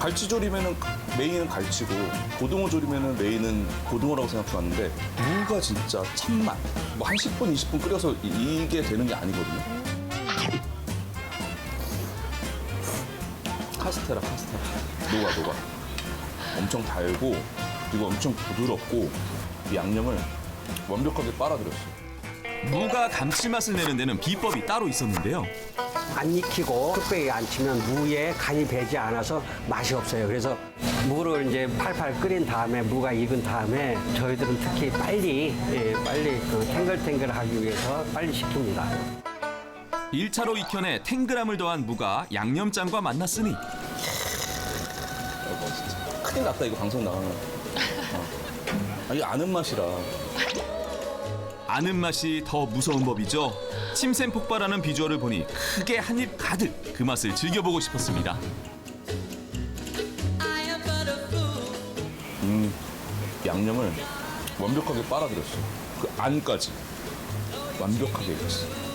갈치조림에는 메인은 갈치고 고등어 조림에는 메인은 고등어라고 생각하는데 무가 진짜 참맛. 뭐한 10분, 20분 끓여서 이- 이게 되는 게 아니거든요. 카스테라, 카스테라. 녹아, 녹아. 엄청 달고 그리고 엄청 부드럽고 이 양념을 완벽하게 빨아들였어 요. 무가 감칠맛을 내는 데는 비법이 따로 있었는데요. 안 익히고 뚝배기 안 치면 무에 간이 배지 않아서 맛이 없어요. 그래서 무를 이제 팔팔 끓인 다음에 무가 익은 다음에 저희들은 특히 빨리 예, 빨리 그 탱글탱글하기 위해서 빨리 식힙니다. 일차로 익혀내 탱글함을 더한 무가 양념장과 만났으니 진짜 큰일 났다 이거 방송 나가면. 어. 아, 이게 아는 맛이라. 아는 맛이 더 무서운 법이죠. 침샘 폭발하는 비주얼을 보니 크게 한 입 가득 그 맛을 즐겨보고 싶었습니다. 음, 양념을 완벽하게 빨아들였어. 그 안까지 완벽하게 익었어.